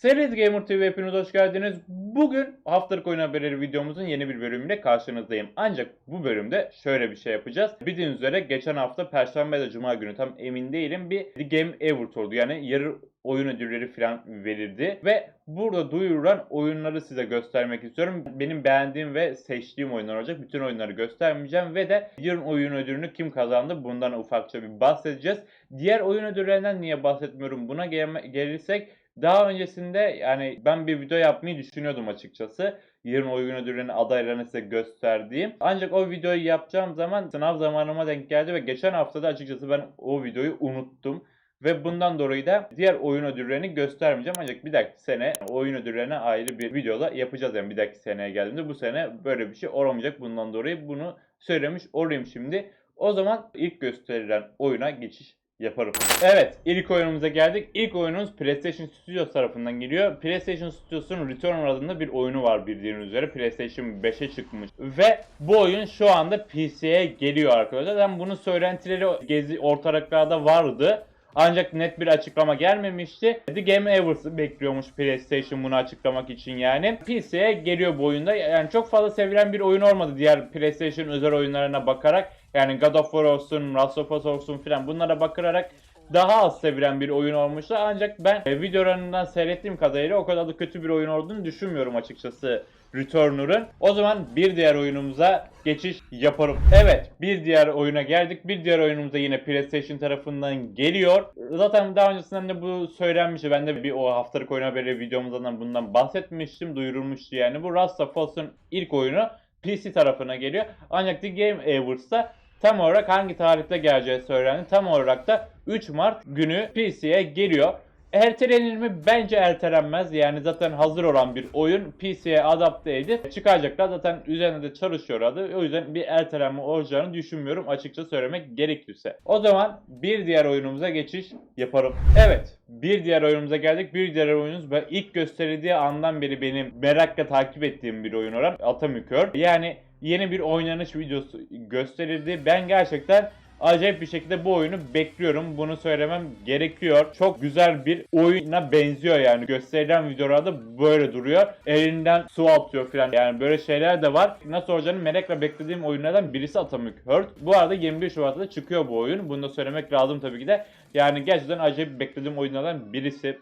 Series Gamer TV hepiniz hoş geldiniz. Bugün haftalık oyun haberleri videomuzun yeni bir bölümüyle karşınızdayım. Ancak bu bölümde şöyle bir şey yapacağız. Bildiğiniz üzere geçen hafta Perşembe ya da Cuma günü tam emin değilim bir The Game Award oldu. Yani yarı oyun ödülleri falan verildi. Ve burada duyurulan oyunları size göstermek istiyorum. Benim beğendiğim ve seçtiğim oyunlar olacak. Bütün oyunları göstermeyeceğim ve de yılın oyun ödülünü kim kazandı bundan ufakça bir bahsedeceğiz. Diğer oyun ödüllerinden niye bahsetmiyorum buna gelirsek daha öncesinde yani ben bir video yapmayı düşünüyordum açıkçası. Yarın oyun ödüllerinin adaylarını size gösterdiğim. Ancak o videoyu yapacağım zaman sınav zamanıma denk geldi ve geçen haftada açıkçası ben o videoyu unuttum. Ve bundan dolayı da diğer oyun ödüllerini göstermeyeceğim. Ancak bir dahaki sene oyun ödüllerine ayrı bir videoda yapacağız. Yani bir dahaki seneye geldiğimde bu sene böyle bir şey olamayacak. Bundan dolayı bunu söylemiş olayım şimdi. O zaman ilk gösterilen oyuna geçiş yaparım. Evet ilk oyunumuza geldik. İlk oyunumuz PlayStation Studios tarafından geliyor. PlayStation Studios'un Returnal adında bir oyunu var bildiğiniz üzere. PlayStation 5'e çıkmış. Ve bu oyun şu anda PC'ye geliyor arkadaşlar. Ben bunun söylentileri gezi ortalıklarda vardı. Ancak net bir açıklama gelmemişti. The Game Awards'ı bekliyormuş PlayStation bunu açıklamak için yani. PC'ye geliyor bu oyunda. Yani çok fazla sevilen bir oyun olmadı diğer PlayStation özel oyunlarına bakarak. Yani God of War olsun, Last of Us olsun filan bunlara bakarak daha az sevilen bir oyun olmuştu. Ancak ben e, videolarından seyrettiğim kadarıyla o kadar da kötü bir oyun olduğunu düşünmüyorum açıkçası Returnal'ın. O zaman bir diğer oyunumuza geçiş yaparım. Evet bir diğer oyuna geldik. Bir diğer oyunumuz da yine PlayStation tarafından geliyor. Zaten daha öncesinden de bu söylenmişti. Ben de bir o haftalık oyun haberi videomuzdan bundan bahsetmiştim. Duyurulmuştu yani. Bu Last of Us'ın ilk oyunu PC tarafına geliyor. Ancak The Game Awards'ta tam olarak hangi tarihte geleceği söylendi. Tam olarak da 3 Mart günü PC'ye geliyor. Ertelenir mi? Bence ertelenmez. Yani zaten hazır olan bir oyun PC'ye adapte edip çıkacaklar. Zaten üzerinde de çalışıyorlardı. O yüzden bir ertelenme olacağını düşünmüyorum açıkça söylemek gerekirse. O zaman bir diğer oyunumuza geçiş yaparım. Evet. Bir diğer oyunumuza geldik. Bir diğer oyunumuz ben ilk gösterildiği andan beri benim merakla takip ettiğim bir oyun olan Atomikör. Yani yeni bir oynanış videosu gösterildi. Ben gerçekten acayip bir şekilde bu oyunu bekliyorum. Bunu söylemem gerekiyor. Çok güzel bir oyuna benziyor yani. Gösterilen videolarda böyle duruyor. Elinden su atıyor falan. Yani böyle şeyler de var. Nasıl olacağını merakla beklediğim oyunlardan birisi Atomic Heart. Bu arada 21 Şubat'ta çıkıyor bu oyun. Bunu da söylemek lazım tabii ki de. Yani gerçekten acayip beklediğim oyunlardan birisi.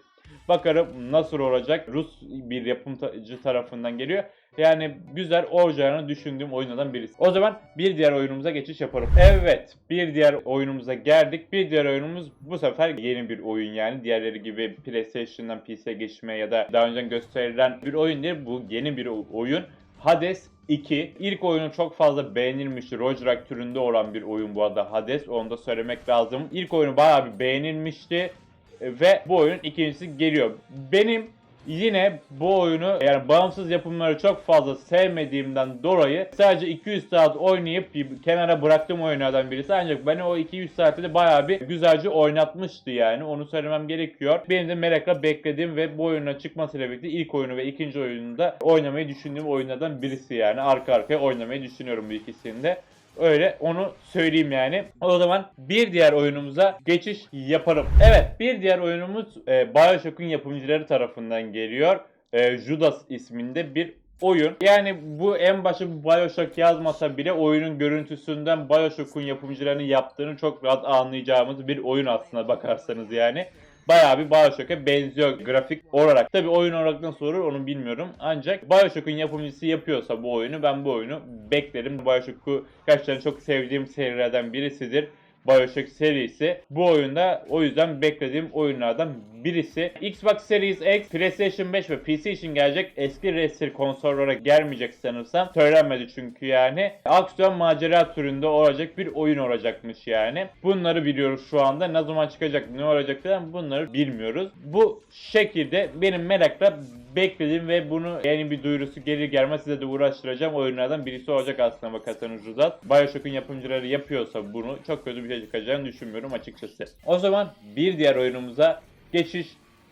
Bakalım nasıl olacak. Rus bir yapımcı tarafından geliyor. Yani güzel olacağını düşündüğüm oyunlardan birisi. O zaman bir diğer oyunumuza geçiş yaparım. Evet bir diğer oyunumuza geldik. Bir diğer oyunumuz bu sefer yeni bir oyun yani. Diğerleri gibi PlayStation'dan PC'ye geçme ya da daha önce gösterilen bir oyun değil. Bu yeni bir oyun. Hades 2. İlk oyunu çok fazla beğenilmişti. Roguelike türünde olan bir oyun bu arada Hades. Onu da söylemek lazım. İlk oyunu bayağı bir beğenilmişti. Ve bu oyunun ikincisi geliyor. Benim yine bu oyunu yani bağımsız yapımları çok fazla sevmediğimden dolayı sadece 200 saat oynayıp kenara bıraktığım oyunlardan birisi. Ancak beni o 200 saatte de bayağı bir güzelce oynatmıştı yani. Onu söylemem gerekiyor. Benim de merakla beklediğim ve bu oyuna çıkmasıyla birlikte ilk oyunu ve ikinci oyunu da oynamayı düşündüğüm oyunlardan birisi yani. Arka arkaya oynamayı düşünüyorum bu ikisini de. Öyle onu söyleyeyim yani. O zaman bir diğer oyunumuza geçiş yaparım. Evet bir diğer oyunumuz e, Bioshock'un yapımcıları tarafından geliyor. E, Judas isminde bir oyun. Yani bu en başı Bioshock yazmasa bile oyunun görüntüsünden Bioshock'un yapımcılarının yaptığını çok rahat anlayacağımız bir oyun aslında bakarsanız yani. Bayağı bir Bioshock'a benziyor grafik olarak. Tabi oyun olarak nasıl olur onu bilmiyorum. Ancak Bioshock'un yapımcısı yapıyorsa bu oyunu ben bu oyunu beklerim. Bioshock'u gerçekten çok sevdiğim serilerden birisidir. Bioshock serisi. Bu oyunda o yüzden beklediğim oyunlardan birisi. Xbox Series X, PlayStation 5 ve PC için gelecek eski nesil konsollara gelmeyecek sanırsam. Söylenmedi çünkü yani. Aksiyon macera türünde olacak bir oyun olacakmış yani. Bunları biliyoruz şu anda. Ne zaman çıkacak, ne olacak falan bunları bilmiyoruz. Bu şekilde benim merakla beklediğim ve bunu yeni bir duyurusu gelir gelmez size de uğraştıracağım oyunlardan birisi olacak aslında bakarsanız Ruzat. Bioshock'un yapımcıları yapıyorsa bunu çok kötü bir şey çıkacağını düşünmüyorum açıkçası. O zaman bir diğer oyunumuza geçiş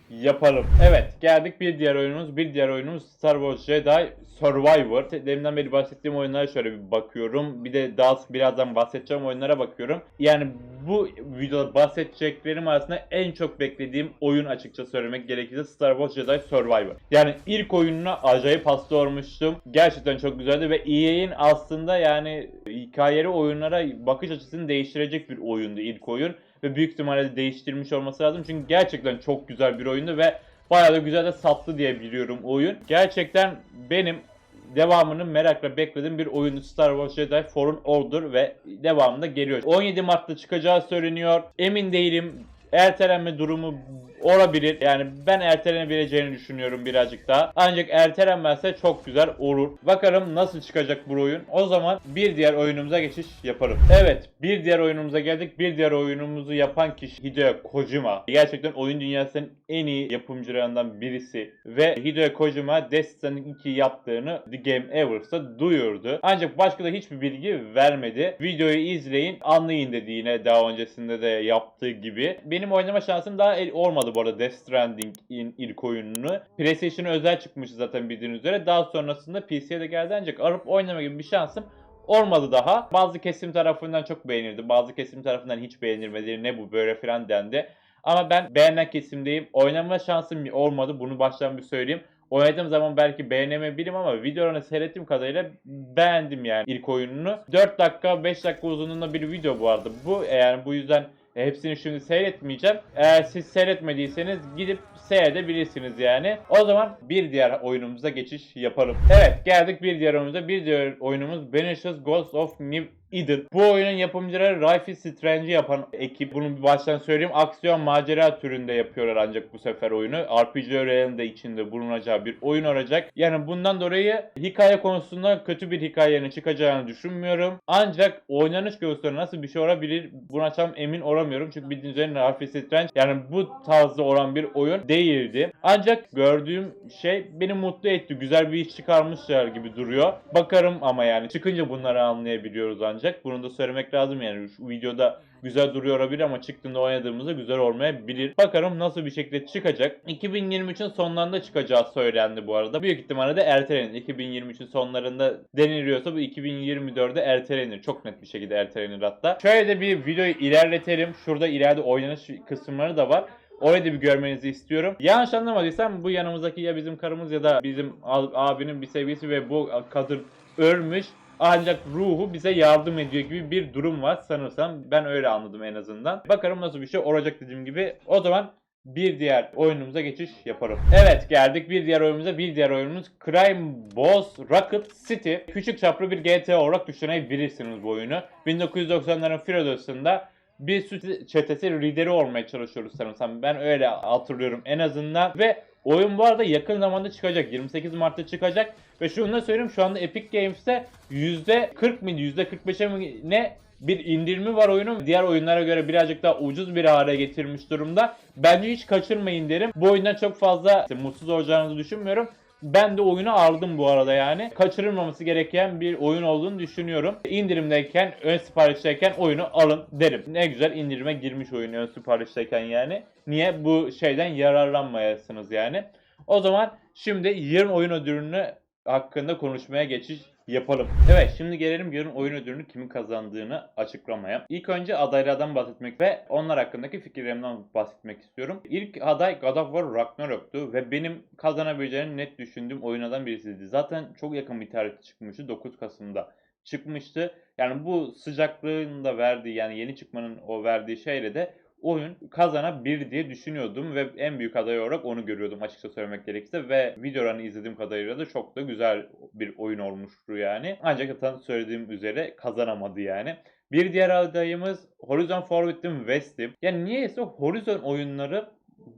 yapalım. Evet geldik bir diğer oyunumuz. Bir diğer oyunumuz Star Wars Jedi Survivor. Deminden beri bahsettiğim oyunlara şöyle bir bakıyorum. Bir de daha birazdan bahsedeceğim oyunlara bakıyorum. Yani bu videoda bahsedeceklerim arasında en çok beklediğim oyun açıkça söylemek gerekirse Star Wars Jedi Survivor. Yani ilk oyununa acayip hasta olmuştum. Gerçekten çok güzeldi ve EA'in aslında yani hikayeli oyunlara bakış açısını değiştirecek bir oyundu ilk oyun. Ve büyük ihtimalle değiştirmiş olması lazım. Çünkü gerçekten çok güzel bir oyundu ve bayağı da güzel de sattı diye biliyorum oyun. Gerçekten benim devamını merakla beklediğim bir oyundu Star Wars Jedi Fallen Order ve devamında geliyor. 17 Mart'ta çıkacağı söyleniyor. Emin değilim. Ertelenme durumu olabilir. Yani ben ertelenebileceğini düşünüyorum birazcık daha. Ancak ertelenmezse çok güzel olur. Bakalım nasıl çıkacak bu oyun. O zaman bir diğer oyunumuza geçiş yapalım. Evet bir diğer oyunumuza geldik. Bir diğer oyunumuzu yapan kişi Hideo Kojima. Gerçekten oyun dünyasının en iyi yapımcılarından birisi. Ve Hideo Kojima Death Stranding 2 yaptığını The Game Awards'ta duyurdu. Ancak başka da hiçbir bilgi vermedi. Videoyu izleyin anlayın dedi yine daha öncesinde de yaptığı gibi. Benim oynama şansım daha el olmadı bu arada Death Stranding'in ilk oyununu. PlayStation'a özel çıkmıştı zaten bildiğiniz üzere. Daha sonrasında PC'ye de geldi ancak arıp oynama gibi bir şansım olmadı daha. Bazı kesim tarafından çok beğenildi. Bazı kesim tarafından hiç beğenilmedi. Ne bu böyle filan dendi. Ama ben beğenen kesimdeyim. Oynama şansım olmadı. Bunu baştan bir söyleyeyim. Oynadığım zaman belki beğenemebilirim ama videolarını seyrettiğim kadarıyla beğendim yani ilk oyununu. 4 dakika 5 dakika uzunluğunda bir video bu arada. Bu yani bu yüzden hepsini şimdi seyretmeyeceğim. Eğer siz seyretmediyseniz gidip seyredebilirsiniz yani. O zaman bir diğer oyunumuza geçiş yapalım. Evet geldik bir diğer oyunumuza. Bir diğer oyunumuz Vanishes Ghost of New Eden. Bu oyunun yapımcıları Life is Strange'i yapan ekip. Bunu bir baştan söyleyeyim. Aksiyon macera türünde yapıyorlar ancak bu sefer oyunu. RPG öğrenin de içinde bulunacağı bir oyun olacak. Yani bundan dolayı hikaye konusunda kötü bir hikayenin çıkacağını düşünmüyorum. Ancak oynanış göğüsleri nasıl bir şey olabilir buna tam emin olamıyorum. Çünkü bildiğiniz üzere Life is Strange yani bu tarzda olan bir oyun değildi. Ancak gördüğüm şey beni mutlu etti. Güzel bir iş çıkarmışlar gibi duruyor. Bakarım ama yani çıkınca bunları anlayabiliyoruz ancak ancak. Bunu da söylemek lazım yani. Şu videoda güzel duruyor olabilir ama çıktığında oynadığımızda güzel olmayabilir. Bakalım nasıl bir şekilde çıkacak. 2023'ün sonlarında çıkacağı söylendi bu arada. Büyük ihtimalle de ertelenir. 2023'ün sonlarında deniliyorsa bu 2024'de ertelenir. Çok net bir şekilde ertelenir hatta. Şöyle de bir videoyu ilerletelim. Şurada ileride oynanış kısımları da var. Orayı da bir görmenizi istiyorum. Yanlış anlamadıysam bu yanımızdaki ya bizim karımız ya da bizim abinin bir sevgisi ve bu kadın ölmüş. Ancak ruhu bize yardım ediyor gibi bir durum var sanırsam. Ben öyle anladım en azından. Bakalım nasıl bir şey olacak dediğim gibi. O zaman bir diğer oyunumuza geçiş yaparım. Evet geldik bir diğer oyunumuza. Bir diğer oyunumuz Crime Boss Rocket City. Küçük çaplı bir GTA olarak düşünebilirsiniz bu oyunu. 1990'ların Philadelphia'sında bir suç çetesi lideri olmaya çalışıyoruz sanırsam. Ben öyle hatırlıyorum en azından. Ve oyun bu arada yakın zamanda çıkacak. 28 Mart'ta çıkacak. Ve şunu da söyleyeyim şu anda Epic Games'te %40 mıydı %45'e mi ne bir indirimi var oyunun. Diğer oyunlara göre birazcık daha ucuz bir hale getirmiş durumda. Bence hiç kaçırmayın derim. Bu oyundan çok fazla işte, mutsuz olacağınızı düşünmüyorum. Ben de oyunu aldım bu arada yani. Kaçırılmaması gereken bir oyun olduğunu düşünüyorum. İndirimdeyken, ön siparişteyken oyunu alın derim. Ne güzel indirime girmiş oyun ön siparişteyken yani. Niye? Bu şeyden yararlanmayasınız yani. O zaman şimdi yarın oyun ödülünü hakkında konuşmaya geçiş yapalım. Evet şimdi gelelim yarın oyun ödülünü kimin kazandığını açıklamaya. İlk önce adaylardan bahsetmek ve onlar hakkındaki fikirlerimden bahsetmek istiyorum. İlk aday God of War Ragnarok'tu ve benim kazanabileceğini net düşündüğüm oyunlardan birisiydi. Zaten çok yakın bir tarihte çıkmıştı 9 Kasım'da çıkmıştı. Yani bu sıcaklığın da verdiği yani yeni çıkmanın o verdiği şeyle de oyun kazanabilir diye düşünüyordum ve en büyük aday olarak onu görüyordum açıkça söylemek gerekirse ve videolarını izlediğim kadarıyla da çok da güzel bir oyun olmuştu yani. Ancak zaten söylediğim üzere kazanamadı yani. Bir diğer adayımız Horizon Forbidden West'im. Yani niyeyse Horizon oyunları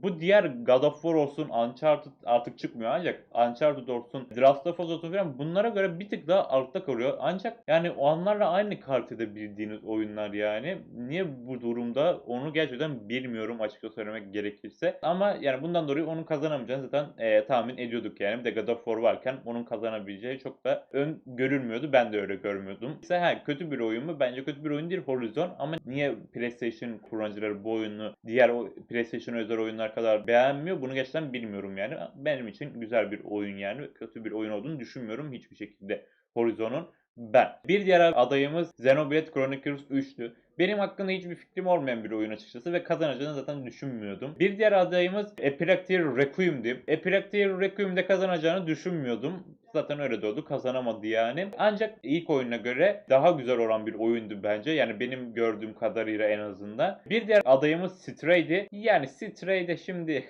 bu diğer God of War olsun, Uncharted artık çıkmıyor ancak Uncharted olsun, The Last of Us olsun falan bunlara göre bir tık daha altta kalıyor. Ancak yani onlarla aynı kalitede bildiğiniz oyunlar yani. Niye bu durumda onu gerçekten bilmiyorum açıkça söylemek gerekirse. Ama yani bundan dolayı onun kazanamayacağını zaten e, tahmin ediyorduk yani. Bir de God of War varken onun kazanabileceği çok da ön görülmüyordu. Ben de öyle görmüyordum. İşte he, kötü bir oyun mu? Bence kötü bir oyun değil Horizon. Ama niye PlayStation kullanıcıları bu oyunu diğer PlayStation özel oyunlar oyunlar kadar beğenmiyor. Bunu gerçekten bilmiyorum yani. Benim için güzel bir oyun yani. Kötü bir oyun olduğunu düşünmüyorum hiçbir şekilde Horizon'un. Ben. Bir diğer adayımız Xenoblade Chronicles 3'tü. Benim hakkında hiçbir fikrim olmayan bir oyun açıkçası ve kazanacağını zaten düşünmüyordum. Bir diğer adayımız Epilactier Requiem'di. Epilactier Requiem'de kazanacağını düşünmüyordum. Zaten öyle de oldu. Kazanamadı yani. Ancak ilk oyuna göre daha güzel olan bir oyundu bence. Yani benim gördüğüm kadarıyla en azından. Bir diğer adayımız Stray'di. Yani Stray'de şimdi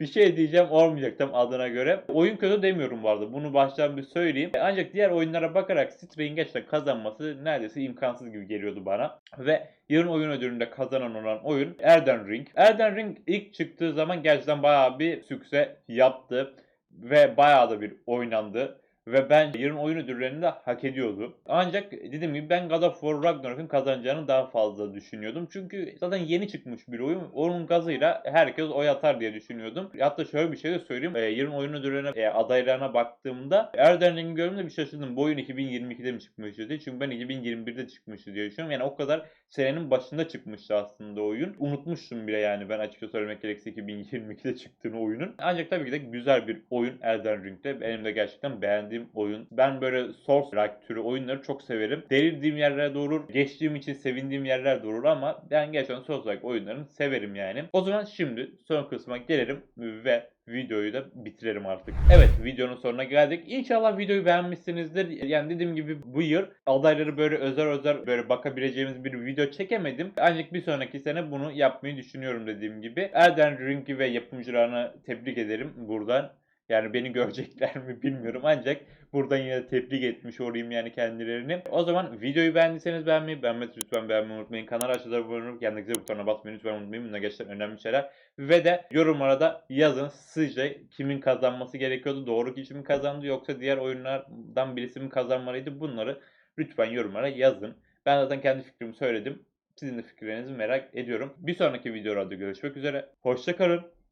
bir şey diyeceğim olmayacak tam adına göre. Oyun kötü demiyorum vardı. Bunu baştan bir söyleyeyim. Ancak diğer oyunlara bakarak Stray'in gerçekten kazanması neredeyse imkansız gibi geliyordu bana. Ve yarın oyun ödülünde kazanan olan oyun Elden Ring. Elden Ring ilk çıktığı zaman gerçekten bayağı bir sükse yaptı. Ve bayağı da bir oynandı. Ve ben yarın oyun ödüllerini de hak ediyordu. Ancak dediğim gibi ben God of War Ragnarok'un kazanacağını daha fazla düşünüyordum. Çünkü zaten yeni çıkmış bir oyun. Onun gazıyla herkes oy atar diye düşünüyordum. Hatta şöyle bir şey de söyleyeyim. Ee, yarın oyun ödüllerine e, adaylarına baktığımda Elden Ring'i gördüğümde bir şaşırdım. Bu oyun 2022'de mi çıkmıştı diye. Çünkü ben 2021'de çıkmıştı diye düşünüyorum. Yani o kadar senenin başında çıkmıştı aslında oyun. Unutmuştum bile yani ben açıkça söylemek gerekirse 2022'de çıktığını oyunun. Ancak tabii ki de güzel bir oyun Elden Ring'de. Benim de gerçekten beğendiğim oyun. Ben böyle Souls-like türü oyunları çok severim. Delirdiğim yerler de olur. Geçtiğim için sevindiğim yerler olur ama ben gerçekten Souls-like oyunlarını severim yani. O zaman şimdi son kısma gelelim ve videoyu da bitirelim artık. Evet videonun sonuna geldik. İnşallah videoyu beğenmişsinizdir. Yani dediğim gibi bu yıl adayları böyle özel özel böyle bakabileceğimiz bir video çekemedim. Ancak bir sonraki sene bunu yapmayı düşünüyorum dediğim gibi. Elden Ring'i ve yapımcılarına tebrik ederim buradan. Yani beni görecekler mi bilmiyorum ancak buradan yine tebrik etmiş olayım yani kendilerini. O zaman videoyu beğendiyseniz beğenmeyi, beğenmezseniz lütfen beğenmeyi unutmayın. Kanal aşağıda abone olup zil butonuna basmayı lütfen unutmayın. Bunlar gerçekten önemli şeyler. Ve de yorumlara da yazın sizce kimin kazanması gerekiyordu? Doğru kişi mi kazandı yoksa diğer oyunlardan birisi mi kazanmalıydı? Bunları lütfen yorumlara yazın. Ben zaten kendi fikrimi söyledim. Sizin de fikirlerinizi merak ediyorum. Bir sonraki videoda görüşmek üzere. Hoşçakalın.